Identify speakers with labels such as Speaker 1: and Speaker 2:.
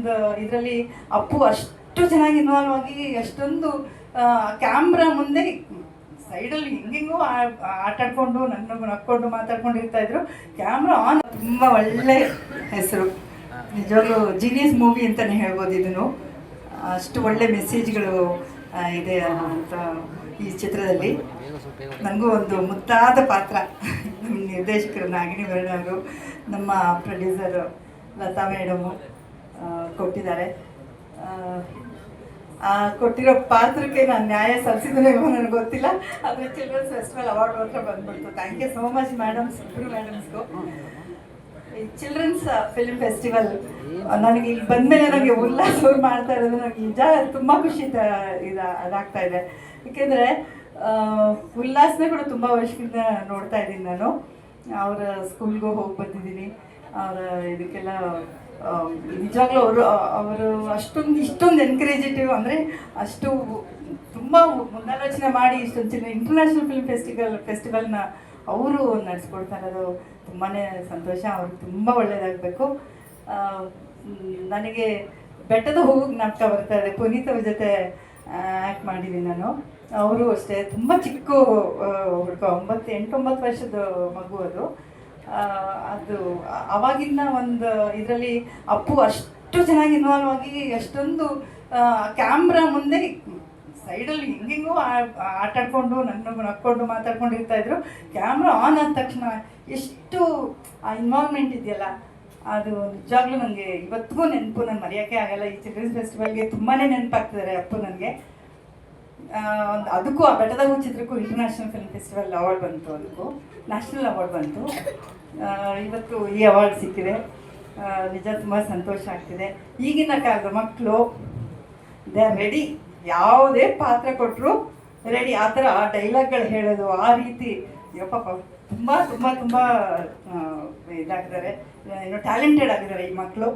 Speaker 1: ಒಂದು ಇದರಲ್ಲಿ ಅಪ್ಪು ಅಷ್ಟು ಚೆನ್ನಾಗಿ ಇನ್ವಾಲ್ವ್ ಆಗಿ ಅಷ್ಟೊಂದು ಕ್ಯಾಮ್ರಾ ಮುಂದೆ ಸೈಡಲ್ಲಿ ಹಿಂಗಿಂಗೂ ಆಟಾಡ್ಕೊಂಡು ನನ್ನ ನಕ್ಕೊಂಡು ಮಾತಾಡ್ಕೊಂಡಿರ್ತಾ ಇದ್ರು. ಕ್ಯಾಮ್ರಾ ಆನ್ ತುಂಬ ಒಳ್ಳೆ ಹೆಸರು. ನಿಜವಾಗ್ಲೂ ಜೀನಿಯಸ್ ಮೂವಿ ಅಂತಲೇ ಹೇಳ್ಬೋದು ಇದನ್ನು. ಅಷ್ಟು ಒಳ್ಳೆ ಮೆಸೇಜ್ಗಳು ಇದೆ ಅಂತ ಈ ಚಿತ್ರದಲ್ಲಿ. ನನಗೂ ಒಂದು ಮುದ್ದಾದ ಪಾತ್ರ. ನಮ್ಮ ನಿರ್ದೇಶಕರು ನಾಗಿಣಿ ವರ್ಣ ಅವರು ನಮ್ಮ ಪ್ರೊಡ್ಯೂಸರು ಲತಾ ಮೇಡಮು ಕೊಟ್ಟಿದ್ದಾರೆ. ಆ, ಕೊಟ್ಟಿರೋ ಪಾತ್ರಕ್ಕೆ ನಾನು ನ್ಯಾಯ ಸಲ್ಲಿಸಿದ್ರೆ ನನಗೆ ಗೊತ್ತಿಲ್ಲ. ಆದರೆ ಚಿಲ್ಡ್ರನ್ಸ್ ಫೆಸ್ಟಿವಲ್ ಅವಾರ್ಡ್ ಮಾತ್ರ ಬಂದ್ಬಿಡ್ತು. Thank you so much madams ಇಬ್ಬರು ಮೇಡಮ್ಸ್ಗೂ ಈ ಚಿಲ್ಡ್ರನ್ಸ್ ಫಿಲ್ಮ್ ಫೆಸ್ಟಿವಲ್ ನನಗೆ ಇಲ್ಲಿ ಬಂದಮೇಲೆ ನನಗೆ ಉಲ್ಲಾಸ ಮಾಡ್ತಾ ಇರೋದು. ನನಗೆ ನಿಜ ತುಂಬ ಖುಷಿ ತ ಇದ ಅದಾಗ್ತಾ ಇದೆ. ಏಕೆಂದರೆ ಉಲ್ಲಾಸನೇ ಕೂಡ ತುಂಬ ವರ್ಷದಿಂದ ನೋಡ್ತಾ ಇದ್ದೀನಿ ನಾನು. ಅವರ ಸ್ಕೂಲ್ಗೂ ಹೋಗಿ ಬಂದಿದ್ದೀನಿ. ಅವರ ಇದಕ್ಕೆಲ್ಲ ನಿಜವಾಗ್ಲೂ ಅವರು ಅವರು ಅಷ್ಟೊಂದು, ಇಷ್ಟೊಂದು ಎನ್ಕರೇಜಿಟಿವ್ ಅಂದರೆ ಅಷ್ಟು ತುಂಬ ಮುಂದಾಲೋಚನೆ ಮಾಡಿ ಇಷ್ಟೊಂದು ಚಿನ್ನ ಇಂಟರ್ನ್ಯಾಷನಲ್ ಫಿಲ್ಮ್ ಫೆಸ್ಟಿವಲ್ ಫೆಸ್ಟಿವಲ್ನ ಅವರು ನಡೆಸ್ಕೊಡ್ತಾ ಇರೋದು ತುಂಬಾ ಸಂತೋಷ, ಅವ್ರಿಗೆ ತುಂಬ ಒಳ್ಳೆಯದಾಗಬೇಕು ನನಗೆ ಬೆಟ್ಟದ ಹೋಗಕ್ಕೆ ನಾಟಕ ಬರ್ತಾ ಇದೆ, ಪುನೀತ್ ಅವ್ರ ಜೊತೆ ಆ್ಯಕ್ಟ್ ಮಾಡಿದ್ದೀನಿ ನಾನು. ಅವರು ಅಷ್ಟೇ, ತುಂಬ ಚಿಕ್ಕ ಹುಡುಗ, ಒಂಬತ್ತು ಎಂಟೊಂಬತ್ತು ವರ್ಷದ ಮಗು ಅದು. ಅದು, ಅವಾಗಿನ ಒಂದು ಇದರಲ್ಲಿ ಅಪ್ಪು ಅಷ್ಟು ಚೆನ್ನಾಗಿ ಇನ್ವಾಲ್ವ್ ಆಗಿ ಎಷ್ಟೊಂದು ಕ್ಯಾಮ್ರಾ ಮುಂದೆ ಸೈಡಲ್ಲಿ ಹಿಂಗಿಂಗೂ ಆಟಾಡ್ಕೊಂಡು ನನ್ನ ನಕ್ಕೊಂಡು ಮಾತಾಡ್ಕೊಂಡಿರ್ತಾ ಇದ್ರು. ಕ್ಯಾಮ್ರಾ ಆನ್ ಆದ ತಕ್ಷಣ ಎಷ್ಟು, ಆ ಇನ್ವಾಲ್ವ್ಮೆಂಟ್ ಇದೆಯಲ್ಲ, ಅದು ನಿಜವಾಗ್ಲೂ ನನಗೆ ಇವತ್ತಿಗೂ ನೆನಪು, ನಾನು ಮರೆಯೋಕ್ಕೆ ಆಗಲ್ಲ. ಈ ಚಿಲ್ಡ್ರನ್ಸ್ ಫೆಸ್ಟಿವಲ್ಗೆ ತುಂಬಾ ನೆನಪಾಗ್ತಿದ್ದಾರೆ ಅಪ್ಪು ನನಗೆ. ಒಂದು ಅದಕ್ಕೂ, ಆ ಬೆಟ್ಟದ ಚಿತ್ರಕ್ಕೂ ಇಂಟರ್ನ್ಯಾಷನಲ್ ಫಿಲ್ಮ್ ಫೆಸ್ಟಿವಲ್ ಅವಾರ್ಡ್ ಬಂತು ಅದಕ್ಕೂ. ನ್ಯಾಷನಲ್ ಅವಾರ್ಡ್ ಬಂತು. ಇವತ್ತು ಈ ಅವಾರ್ಡ್ ಸಿಕ್ಕಿದೆ. ನಿಜ ತುಂಬ ಸಂತೋಷ ಆಗ್ತಿದೆ. ಈಗಿನ ಕಾಲದ ಮಕ್ಕಳು ದೇ ರೆಡಿ ಯಾವುದೇ ಪಾತ್ರ ಕೊಟ್ಟರು ರೆಡಿ ಆ ಥರ ಆ ಡೈಲಾಗ್ಗಳು ಹೇಳೋದು, ಆ ರೀತಿ. ಯಪ್ಪ ತುಂಬ ತುಂಬ ತುಂಬ ಇದಾಗಿದ್ದಾರೆ. ಏನೋ ಟ್ಯಾಲೆಂಟೆಡ್ ಆಗಿದ್ದಾರೆ ಈ ಮಕ್ಕಳು